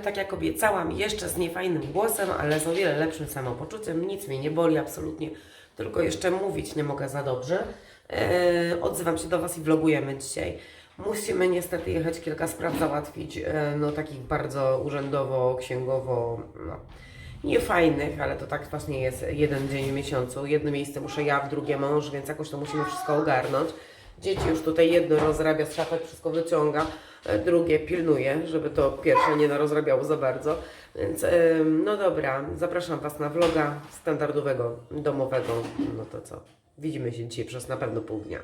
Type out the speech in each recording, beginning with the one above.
tak jak obiecałam, jeszcze z niefajnym głosem, ale z o wiele lepszym samopoczuciem. Nic mnie nie boli absolutnie, tylko jeszcze mówić nie mogę za dobrze. E, odzywam się do Was i vlogujemy dzisiaj. Musimy niestety jechać kilka spraw załatwić, e, no takich bardzo urzędowo, księgowo, no niefajnych, ale to tak właśnie jest jeden dzień w miesiącu. Jedno miejsce muszę ja, w drugie mąż, więc jakoś to musimy wszystko ogarnąć. Dzieci już tutaj jedno rozrabia z wszystko wyciąga, e, drugie pilnuje, żeby to pierwsze nie narozrabiało za bardzo. Więc em, no dobra, zapraszam Was na vloga standardowego, domowego. No to co? Widzimy się dzisiaj przez na pewno pół dnia.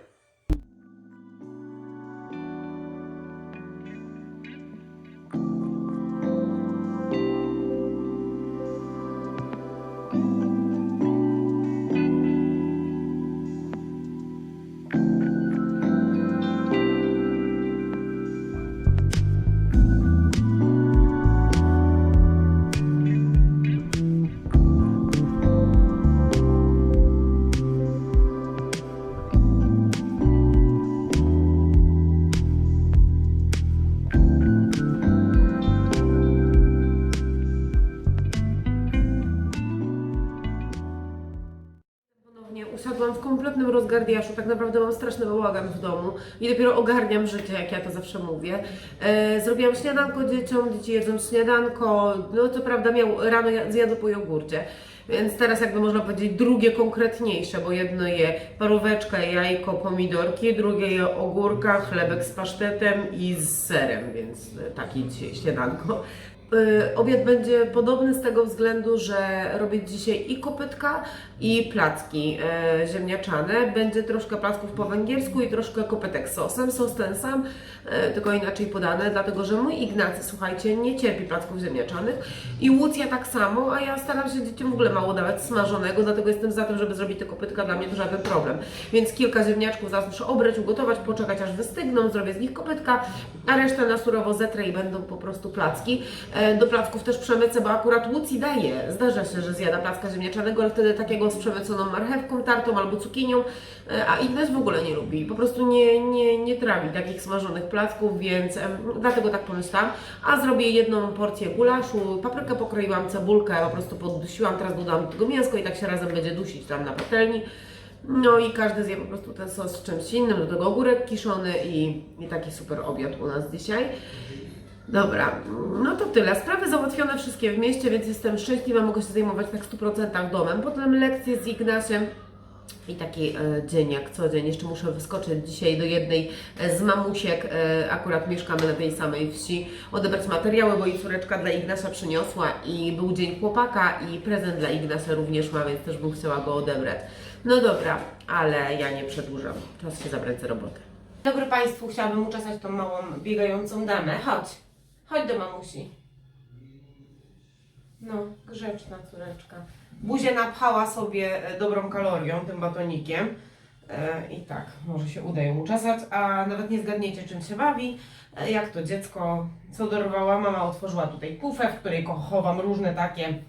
Naprawdę mam straszny bałagan w domu i dopiero ogarniam życie, jak ja to zawsze mówię. E, zrobiłam śniadanko dzieciom, dzieci jedzą śniadanko, no co prawda miał, rano ja- zjadł po jogurcie. Więc teraz jakby można powiedzieć drugie konkretniejsze, bo jedno je paróweczka, jajko, pomidorki, drugie je ogórka, chlebek z pasztetem i z serem, więc taki dzisiaj śniadanko. Y, Obiad będzie podobny z tego względu, że robię dzisiaj i kopytka, i placki e, ziemniaczane. Będzie troszkę placków po węgiersku i troszkę kopytek z sosem. Sos ten sam, e, tylko inaczej podane, dlatego że mój Ignacy, słuchajcie, nie cierpi placków ziemniaczanych i Łucja tak samo, a ja staram się dzieciom w ogóle mało dawać smażonego, dlatego jestem za tym, żeby zrobić te kopytka, dla mnie to żaden problem. Więc kilka ziemniaczków zaraz muszę obrać, ugotować, poczekać aż wystygną, zrobię z nich kopytka, a resztę na surowo zetrę i będą po prostu placki. E, Do placków też przemycę, bo akurat Łucji daje. Zdarza się, że zjada placka ziemniaczanego, ale wtedy takiego z przemyconą marchewką, tartą albo cukinią, e, a Ignaś w ogóle nie lubi. Po prostu nie, nie, nie trawi takich smażonych placków, więc dlatego tak pomyślałam. A zrobię jedną porcję gulaszu, paprykę pokroiłam, cebulkę, po prostu poddusiłam, teraz dodam do tego mięsko i tak się razem będzie dusić tam na patelni. No i każdy zje po prostu ten sos z czymś innym, do tego ogórek kiszony i, i taki super obiad u nas dzisiaj. Dobra, no to tyle. Sprawy załatwione wszystkie w mieście, więc jestem szczęśliwa, mogę się zajmować tak w 100% domem. Potem lekcje z Ignaciem i taki e, dzień jak co dzień. Jeszcze muszę wyskoczyć dzisiaj do jednej e, z mamusiek, e, akurat mieszkamy na tej samej wsi, odebrać materiały, bo jej córeczka dla Ignacia przyniosła i był dzień chłopaka i prezent dla Ignacia również ma, więc też bym chciała go odebrać. No dobra, ale ja nie przedłużam. Czas się zabrać za robotę. Dobry Państwu, chciałabym uczesać tą małą biegającą damę. Chodź, chodź do mamusi. No, grzeczna córeczka. Buzię napchała sobie e, dobrą kalorią, tym batonikiem. E, I tak, może się uda ją uczesać, a nawet nie zgadniecie czym się bawi. E, jak to dziecko, co dorwała, mama otworzyła tutaj kufę, w której chowam różne takie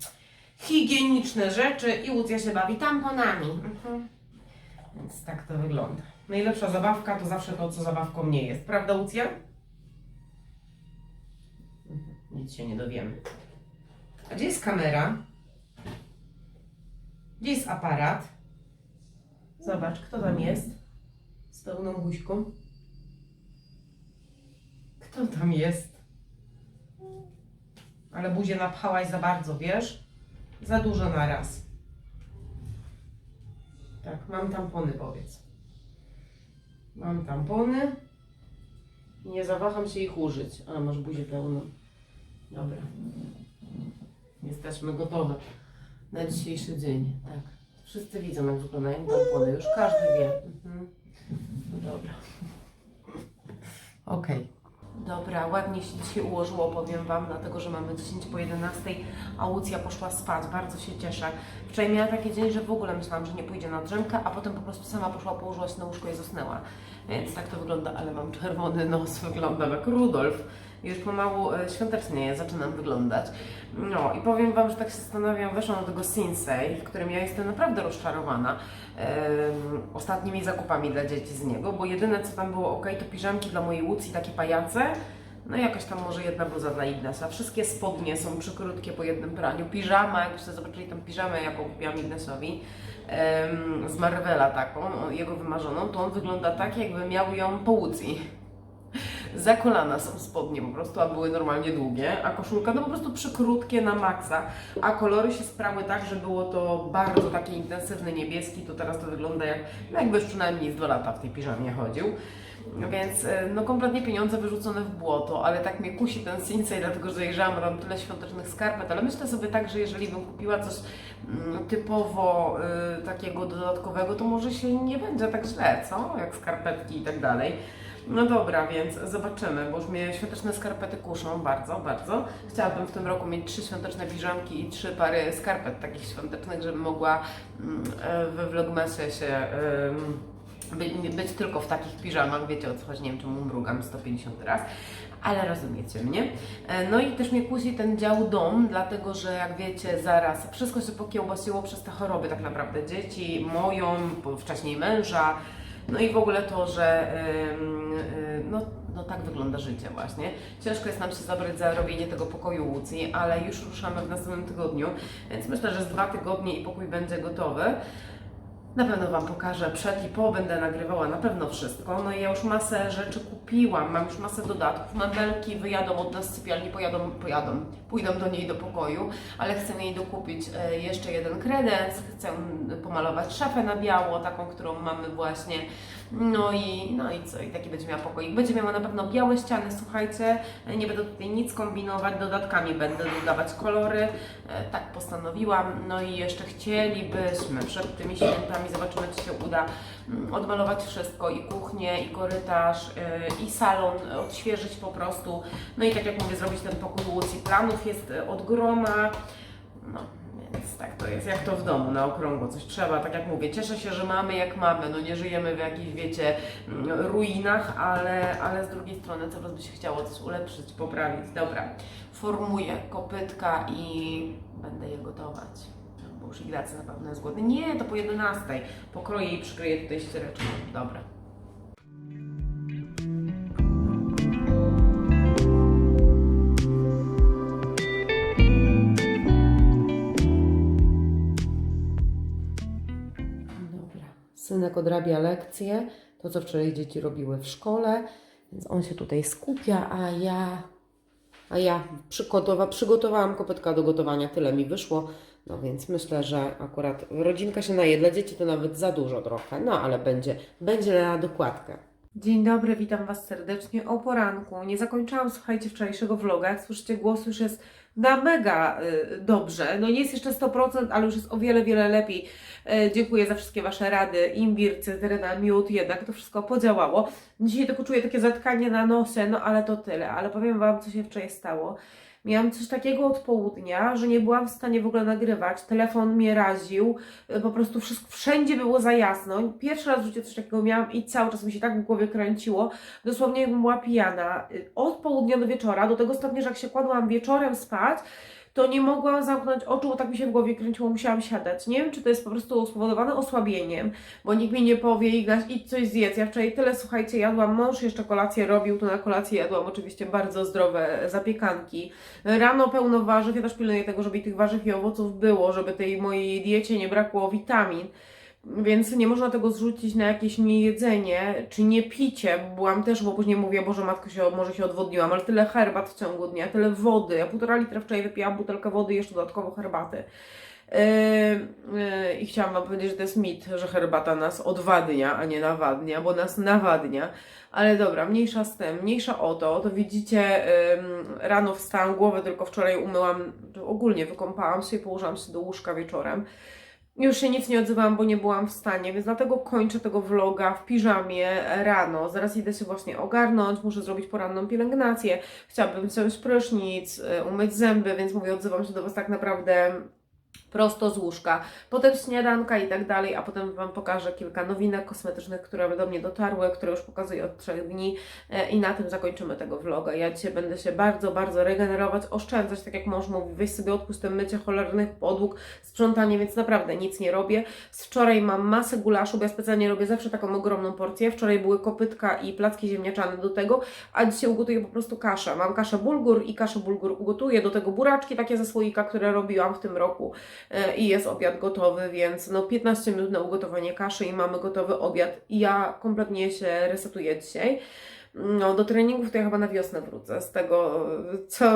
higieniczne rzeczy i Łucja się bawi tamponami. Mhm. Więc tak to wygląda. Najlepsza zabawka to zawsze to, co zabawką nie jest. Prawda, Łucja? Nic się nie dowiemy. A gdzie jest kamera? Gdzie jest aparat? Zobacz, kto tam jest? Z pełną buźką. Kto tam jest? Ale buzię napchałaś za bardzo, wiesz? Za dużo na raz. Tak, mam tampony, powiedz. Mam tampony i nie zawaham się ich użyć. A, masz buzię pełną. Dobra. Jesteśmy gotowe na dzisiejszy dzień. Tak. Wszyscy widzą, jak wyglądają tampony. Już każdy wie. Mhm. Dobra. Okej. Dobra, ładnie się dzisiaj ułożyło, powiem Wam, dlatego że mamy 10 po 11, a Łucja poszła spać. Bardzo się cieszę. Wczoraj miała taki dzień, że w ogóle myślałam, że nie pójdzie na drzemkę, a potem po prostu sama poszła, położyła się na łóżko i zasnęła. Więc tak to wygląda, ale mam czerwony nos, wyglądam jak Rudolf. Już pomału e, świątecznie zaczynam wyglądać. No i powiem Wam, że tak się zastanawiam, weszłam do tego Sinsei, w którym ja jestem naprawdę rozczarowana em, ostatnimi zakupami dla dzieci z niego, bo jedyne co tam było ok, to piżamki dla mojej Łucji, takie pajace, No jakaś tam może jedna bluza dla Ignesa. Wszystkie spodnie są przykrótkie po jednym praniu. Piżama, jakbyście zobaczyli tam piżamę, jaką kupiłam Ignesowi, em, z Marvela taką, jego wymarzoną, to on wygląda tak, jakby miał ją po Łucji. Za kolana są spodnie po prostu, a były normalnie długie, a koszulka no po prostu przykrótkie na maksa, a kolory się sprały tak, że było to bardzo taki intensywny niebieski, to teraz to wygląda jak, no jakbyś przynajmniej z dwa lata w tej piżamie chodził. Więc e, no kompletnie pieniądze wyrzucone w błoto, ale tak mnie kusi ten Sinsei, dlatego że zajrzałam, mam tyle świątecznych skarpet, ale myślę sobie tak, że jeżeli bym kupiła coś mm, typowo y, takiego dodatkowego, to może się nie będzie tak źle, co? Jak skarpetki i tak dalej. No dobra, więc zobaczymy, bo już mnie świąteczne skarpety kuszą bardzo, bardzo. Chciałabym w tym roku mieć trzy świąteczne piżamki i trzy pary skarpet takich świątecznych, żebym mogła mm, e, we vlogmasie się em, by, być tylko w takich piżamach, wiecie o co chodzi, nie wiem czemu mrugam 150 raz, ale rozumiecie mnie. E, No i też mnie kusi ten dział dom, dlatego że jak wiecie, zaraz wszystko się pokiełbasiło przez te choroby tak naprawdę. Dzieci, moją, wcześniej męża, no i w ogóle to, że y, no, no tak wygląda życie właśnie. Ciężko jest nam się zabrać za robienie tego pokoju Łucji, ale już ruszamy w następnym tygodniu, więc myślę, że z dwa tygodnie i pokój będzie gotowy. Na pewno Wam pokażę przed i po, będę nagrywała na pewno wszystko. No i ja już masę rzeczy kupiłam, mam już masę dodatków. Mebelki wyjadą od nas z sypialni, pojadą, pojadą, pójdą do niej do pokoju, ale chcę jej dokupić e, jeszcze jeden kredens, chcę pomalować szafę na biało, taką, którą mamy właśnie. No i, no i co, i taki będzie miała pokoik. Będzie miała na pewno białe ściany, słuchajcie, nie będę tutaj nic kombinować, dodatkami będę dodawać kolory, e, tak postanowiłam. No i jeszcze chcielibyśmy przed tymi świętami, zobaczymy czy się uda, mm, odmalować wszystko, i kuchnię, i korytarz, e, i salon, odświeżyć po prostu. No i tak jak mówię, zrobić ten pokój Łucji. Planów jest e, od groma, no tak to jest, jak to w domu, na okrągło coś trzeba, tak jak mówię, cieszę się, że mamy jak mamy, no nie żyjemy w jakichś, wiecie, mm, ruinach, ale, ale z drugiej strony coraz by się chciało coś ulepszyć, poprawić. Dobra, formuję kopytka i będę je gotować. Bo już Ignacy na pewno jest głodny. Nie, to po 11. Pokroję i przykryję tutaj ściereczką. Dobra. Synek odrabia lekcje, to co wczoraj dzieci robiły w szkole, więc on się tutaj skupia, a ja, a ja przygotowa, przygotowałam kopytka do gotowania, tyle mi wyszło. No więc myślę, że akurat rodzinka się naje. Dla dzieci to nawet za dużo trochę, no ale będzie, będzie na dokładkę. Dzień dobry, witam Was serdecznie o poranku. Nie zakończyłam, słuchajcie, wczorajszego vloga. Jak słyszycie, głos już jest na mega y, dobrze. No nie jest jeszcze 100%, ale już jest o wiele, wiele lepiej. E, dziękuję za wszystkie Wasze rady. Imbir, cytryna, miód, jednak to wszystko podziałało. Dzisiaj tylko czuję takie zatkanie na nosie, no ale to tyle. Ale powiem Wam, co się wczoraj stało. Miałam coś takiego od południa, że nie byłam w stanie w ogóle nagrywać. Telefon mnie raził, e, po prostu wszystko, wszędzie było za jasno. Pierwszy raz w życiu coś takiego miałam i cały czas mi się tak w głowie kręciło. Dosłownie jakbym była pijana. Y, Od południa do wieczora, do tego stopnia, że jak się kładłam wieczorem spać, to nie mogłam zamknąć oczu, bo tak mi się w głowie kręciło, musiałam siadać. Nie wiem, czy to jest po prostu spowodowane osłabieniem, bo nikt mi nie powie, Ignaś, idź coś zjedz. Ja wczoraj tyle, słuchajcie, jadłam, mąż jeszcze kolację robił, to na kolację jadłam oczywiście bardzo zdrowe zapiekanki. Rano pełno warzyw, ja też pilnuję tego, żeby tych warzyw i owoców było, żeby tej mojej diecie nie brakło witamin. Więc nie można tego zrzucić na jakieś niejedzenie, czy nie picie. Byłam też, bo później mówię, Boże matko, się, może się odwodniłam, ale tyle herbat w ciągu dnia, tyle wody. Ja półtora litra wczoraj wypiłam butelkę wody i jeszcze dodatkowo herbaty. Yy, yy, I chciałam Wam powiedzieć, że to jest mit, że herbata nas odwadnia, a nie nawadnia, bo nas nawadnia. Ale dobra, mniejsza z tym, mniejsza o to. To widzicie, yy, rano wstałam, głowę tylko wczoraj umyłam, ogólnie wykąpałam się i położyłam się do łóżka wieczorem. Już się nic nie odzywałam, bo nie byłam w stanie, więc dlatego kończę tego vloga w piżamie rano. Zaraz idę się właśnie ogarnąć, muszę zrobić poranną pielęgnację. Chciałabym wziąć prysznic, y, umyć zęby, więc mówię, odzywam się do Was tak naprawdę prosto z łóżka, potem śniadanka i tak dalej, a potem Wam pokażę kilka nowinek kosmetycznych, które do mnie dotarły, które już pokazuję od trzech dni e, i na tym zakończymy tego vloga. Ja dzisiaj będę się bardzo, bardzo regenerować, oszczędzać, tak jak mąż mówi, weź sobie odpust te mycie cholernych podłóg, sprzątanie, więc naprawdę nic nie robię. Z wczoraj mam masę gulaszu, bo ja specjalnie robię zawsze taką ogromną porcję. Wczoraj były kopytka i placki ziemniaczane do tego, a dzisiaj ugotuję po prostu kaszę. Mam kaszę bulgur i kaszę bulgur ugotuję, do tego buraczki takie ze słoika, które robiłam w tym roku i jest obiad gotowy, więc no 15 minut na ugotowanie kaszy i mamy gotowy obiad i ja kompletnie się resetuję dzisiaj. No, do treningów to ja chyba na wiosnę wrócę, z tego, co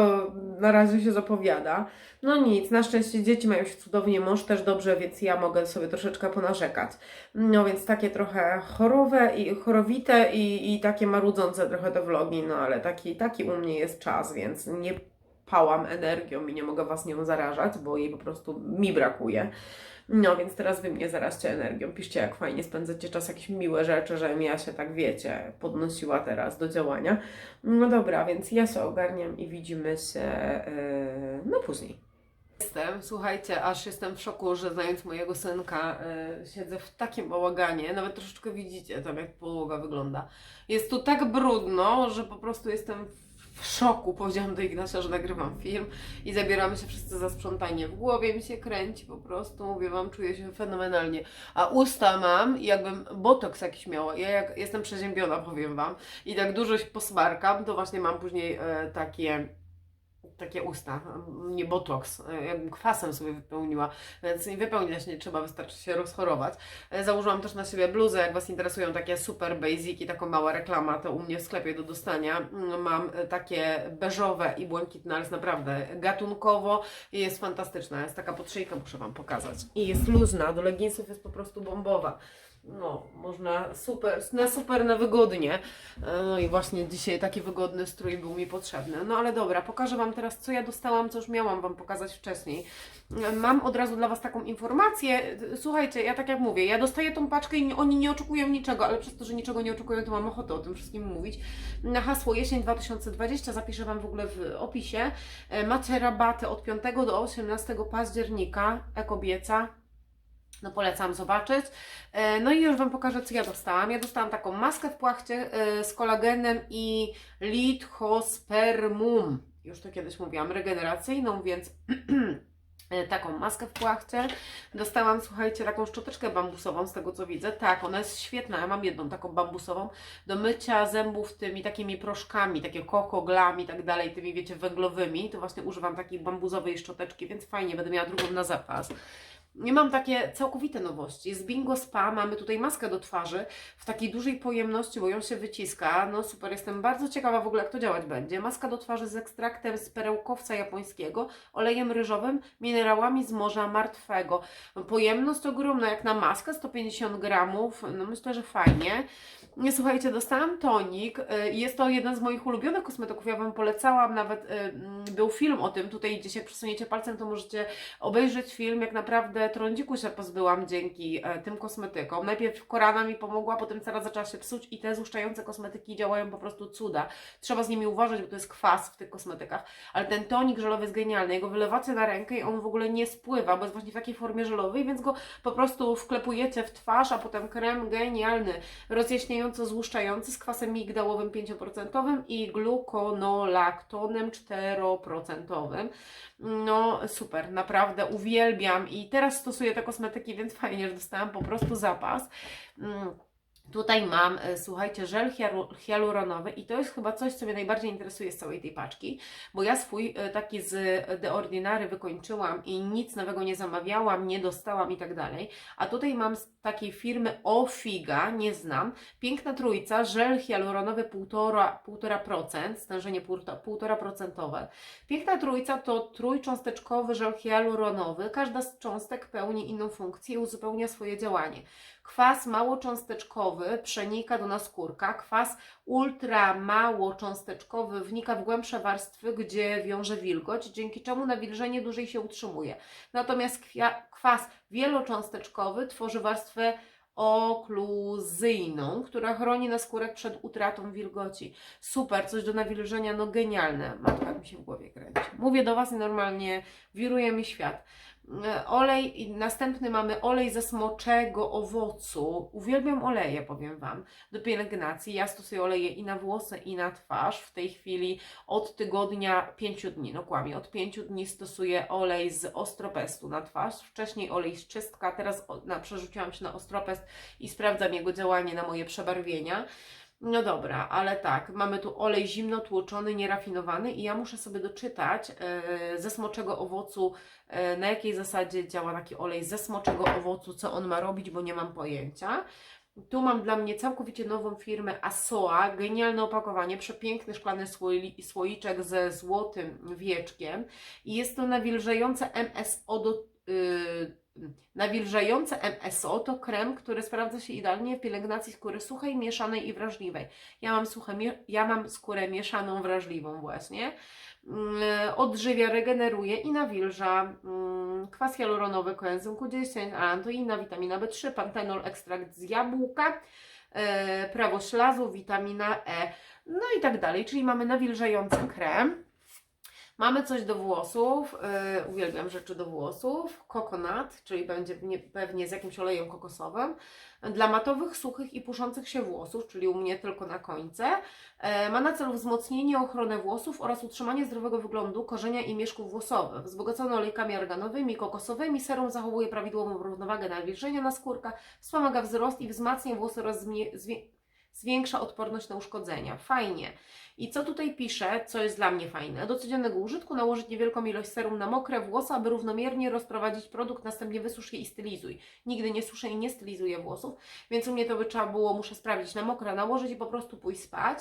na razie się zapowiada. No nic, na szczęście dzieci mają się cudownie, mąż też dobrze, więc ja mogę sobie troszeczkę ponarzekać. No więc takie trochę chorowe i chorowite i, i takie marudzące trochę te vlogi, no ale taki, taki u mnie jest czas, więc nie pałam energią i nie mogę Was nią zarażać, bo jej po prostu mi brakuje. No więc teraz Wy mnie zaraźcie energią. Piszcie, jak fajnie spędzacie czas, jakieś miłe rzeczy, że ja się tak, wiecie, podnosiła teraz do działania. No dobra, więc ja się ogarniam i widzimy się yy, no później. Jestem, słuchajcie, aż jestem w szoku, że znając mojego synka, yy, siedzę w takim bałaganie. Nawet troszeczkę widzicie tam, jak podłoga wygląda. Jest tu tak brudno, że po prostu jestem w szoku. Powiedziałam do Ignacia, że nagrywam film i zabieramy się wszyscy za sprzątanie. W głowie mi się kręci po prostu, mówię Wam, czuję się fenomenalnie. A usta mam jakbym botoks jakiś miała. Ja jak jestem przeziębiona, powiem Wam, i tak dużo się posmarkam, to właśnie mam później e, takie takie usta, nie botoks, jakbym kwasem sobie wypełniła, więc nie wypełniać nie trzeba, wystarczy się rozchorować. Założyłam też na siebie bluzę, jak Was interesują takie super basic i taką mała reklama, to u mnie w sklepie do dostania. Mam takie beżowe i błękitne, ale jest naprawdę gatunkowo i jest fantastyczna. Jest taka podszyjka, muszę Wam pokazać. I jest luźna, do leginsów jest po prostu bombowa. No, można super, na super, na wygodnie. No i właśnie dzisiaj taki wygodny strój był mi potrzebny. No ale dobra, pokażę Wam teraz, co ja dostałam, co już miałam Wam pokazać wcześniej. Mam od razu dla Was taką informację. Słuchajcie, ja tak jak mówię, ja dostaję tą paczkę i oni nie oczekują niczego, ale przez to, że niczego nie oczekują, to mam ochotę o tym wszystkim mówić. Na hasło jesień 2020 zapiszę Wam w ogóle w opisie. E, Macie rabaty od 5 do 18 października, ekobieca, no polecam zobaczyć. E, No i już Wam pokażę, co ja dostałam. Ja dostałam taką maskę w płachcie e, z kolagenem i lithospermum. Już to kiedyś mówiłam, regeneracyjną, więc e, taką maskę w płachcie. Dostałam, słuchajcie, taką szczoteczkę bambusową, z tego co widzę. Tak, ona jest świetna. Ja mam jedną taką bambusową do mycia zębów tymi takimi proszkami, takie kokoglami i tak dalej, tymi wiecie, węglowymi. To właśnie używam takiej bambuzowej szczoteczki, więc fajnie, będę miała drugą na zapas. Nie mam takie całkowite nowości. Z Bingo Spa mamy tutaj maskę do twarzy w takiej dużej pojemności, bo ją się wyciska. No super, jestem bardzo ciekawa w ogóle, jak to działać będzie. Maska do twarzy z ekstraktem z perełkowca japońskiego, olejem ryżowym, minerałami z Morza Martwego. Pojemność ogromna, jak na maskę, 150 gramów. No myślę, że fajnie. Nie, słuchajcie, dostałam tonik. y, Jest to jeden z moich ulubionych kosmetyków. Ja Wam polecałam, nawet y, mm, był film o tym. Tutaj gdzieś jak przesuniecie palcem, to możecie obejrzeć film. Jak naprawdę trądziku się pozbyłam dzięki e, tym kosmetykom. Najpierw korana mi pomogła, potem cera zaczęła się psuć i te złuszczające kosmetyki działają po prostu cuda. Trzeba z nimi uważać, bo to jest kwas w tych kosmetykach. Ale ten tonik żelowy jest genialny. Jego wylewacie na rękę i on w ogóle nie spływa, bo jest właśnie w takiej formie żelowej, więc go po prostu wklepujecie w twarz, a potem krem genialny, rozjaśniający, złuszczający z kwasem migdałowym 5% i glukonolaktonem 4%. No super, naprawdę uwielbiam i teraz stosuję te kosmetyki, więc fajnie, że dostałam po prostu zapas. Tutaj mam, e, słuchajcie, żel hialu- hialuronowy i to jest chyba coś, co mnie najbardziej interesuje z całej tej paczki, bo ja swój e, taki z The Ordinary wykończyłam i nic nowego nie zamawiałam, nie dostałam i tak dalej. A tutaj mam z takiej firmy Ofiga, nie znam, piękna trójca, żel hialuronowy 1,5%, 1,5%, stężenie 1,5%. Piękna trójca to trójcząsteczkowy żel hialuronowy. Każda z cząstek pełni inną funkcję i uzupełnia swoje działanie. Kwas małocząsteczkowy przenika do naskórka, kwas ultra małocząsteczkowy wnika w głębsze warstwy, gdzie wiąże wilgoć, dzięki czemu nawilżenie dłużej się utrzymuje. Natomiast kwas wielocząsteczkowy tworzy warstwę okluzyjną, która chroni naskórek przed utratą wilgoci. Super, coś do nawilżenia, no genialne. Matka mi się w głowie kręci. Mówię do Was i normalnie wiruje mi świat. E, Olej, następny mamy olej ze smoczego owocu. Uwielbiam oleje, powiem Wam, do pielęgnacji. Ja stosuję oleje i na włosy, i na twarz. W tej chwili od tygodnia, pięciu dni, no kłamie, od pięciu dni stosuję olej z ostropestu na twarz. Wcześniej olej z czystka, teraz na, przerzuciłam się na ostropest i sprawdzam jego działanie na moje przebarwienia. No dobra, ale tak, mamy tu olej zimno tłoczony, nierafinowany i ja muszę sobie doczytać e, ze smoczego owocu, e, na jakiej zasadzie działa taki olej ze smoczego owocu, co on ma robić, bo nie mam pojęcia. Tu mam dla mnie całkowicie nową firmę Asoa, genialne opakowanie, przepiękny szklany słoi, słoiczek ze złotym wieczkiem i jest to nawilżające MSO do... Yy, Nawilżające MSO to krem, który sprawdza się idealnie w pielęgnacji skóry suchej, mieszanej i wrażliwej. Ja mam, suche, ja mam skórę mieszaną, wrażliwą właśnie. Mm, Odżywia, regeneruje i nawilża. Mm, Kwas hialuronowy, koenzym Q10, alantoina, witamina B3, pantenol, ekstrakt z jabłka, e, prawo ślazu, witamina E, no i tak dalej. Czyli mamy nawilżający krem. Mamy coś do włosów, yy, uwielbiam rzeczy do włosów, kokonat, czyli będzie nie, pewnie z jakimś olejem kokosowym, dla matowych, suchych i puszących się włosów, czyli u mnie tylko na końce. E, ma na celu wzmocnienie ochrony włosów oraz utrzymanie zdrowego wyglądu korzenia i mieszków włosowych. Wzbogacony olejkami arganowymi, kokosowymi, serum zachowuje prawidłową równowagę nawilżenia na skórkach, wspomaga wzrost i wzmacnia włosy oraz zwię- zwiększa odporność na uszkodzenia. Fajnie. I co tutaj pisze, co jest dla mnie fajne? Do codziennego użytku nałożyć niewielką ilość serum na mokre włosy, aby równomiernie rozprowadzić produkt, następnie wysusz je i stylizuj. Nigdy nie suszę i nie stylizuję włosów, więc u mnie to by trzeba było, muszę sprawdzić, na mokre nałożyć i po prostu pójść spać.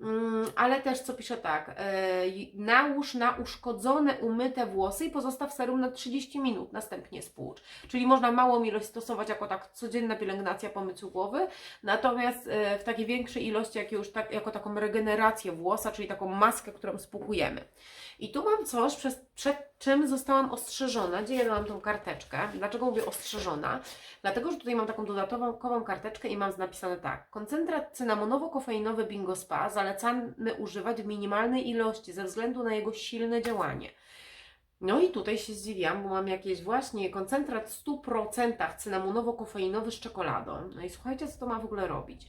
Mm, ale też co pisze tak, e, nałóż na uszkodzone, umyte włosy i pozostaw serum na 30 minut, następnie spłucz. Czyli można małą ilość stosować jako tak codzienna pielęgnacja po myciu głowy, natomiast e, w takiej większej ilości jak już tak, jako taką regenerację włosa, czyli taką maskę, którą spłukujemy. I tu mam coś, przez, przed czym zostałam ostrzeżona. Gdzie ja mam tą karteczkę? Dlaczego mówię ostrzeżona? Dlatego, że tutaj mam taką dodatkową karteczkę i mam napisane tak. Koncentrat cynamonowo-kofeinowy Bingo Spa zalecamy używać w minimalnej ilości ze względu na jego silne działanie. No i tutaj się zdziwiłam, bo mam jakieś właśnie koncentrat w 100% cynamonowo-kofeinowy z czekoladą. No i słuchajcie, co to ma w ogóle robić.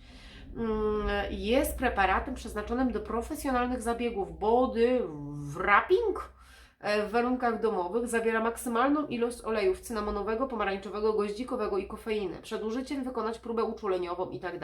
Mm, Jest preparatem przeznaczonym do profesjonalnych zabiegów body wrapping e, w warunkach domowych. Zawiera maksymalną ilość olejów cynamonowego, pomarańczowego, goździkowego i kofeiny. Przed użyciem wykonać próbę uczuleniową i tak.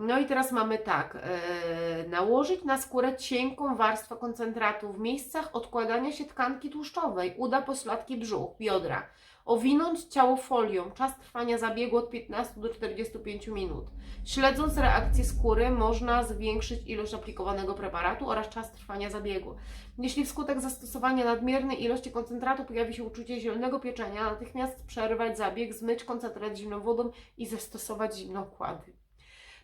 No i teraz mamy tak, e, nałożyć na skórę cienką warstwę koncentratu w miejscach odkładania się tkanki tłuszczowej, uda, pośladki, brzuch, biodra. Owinąć ciało folią, czas trwania zabiegu od 15 do 45 minut. Śledząc reakcję skóry, można zwiększyć ilość aplikowanego preparatu oraz czas trwania zabiegu. Jeśli wskutek zastosowania nadmiernej ilości koncentratu pojawi się uczucie zielonego pieczenia, natychmiast przerwać zabieg, zmyć koncentrat zimną wodą i zastosować zimną kładę.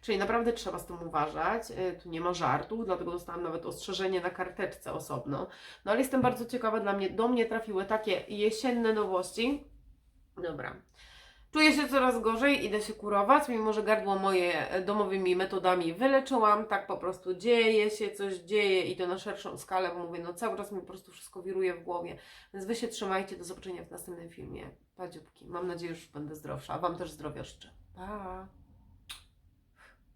Czyli naprawdę trzeba z tym uważać. Y, Tu nie ma żartów, dlatego dostałam nawet ostrzeżenie na karteczce osobno. No ale jestem bardzo ciekawa, dla mnie, do mnie trafiły takie jesienne nowości. Dobra. Czuję się coraz gorzej, idę się kurować, mimo że gardło moje e, domowymi metodami wyleczyłam, tak po prostu dzieje się, coś dzieje i to na szerszą skalę, bo mówię, no cały czas mi po prostu wszystko wiruje w głowie. Więc Wy się trzymajcie, do zobaczenia w następnym filmie. Pa dzióbki. Mam nadzieję, że już będę zdrowsza, a Wam też zdrowia życzę. Pa!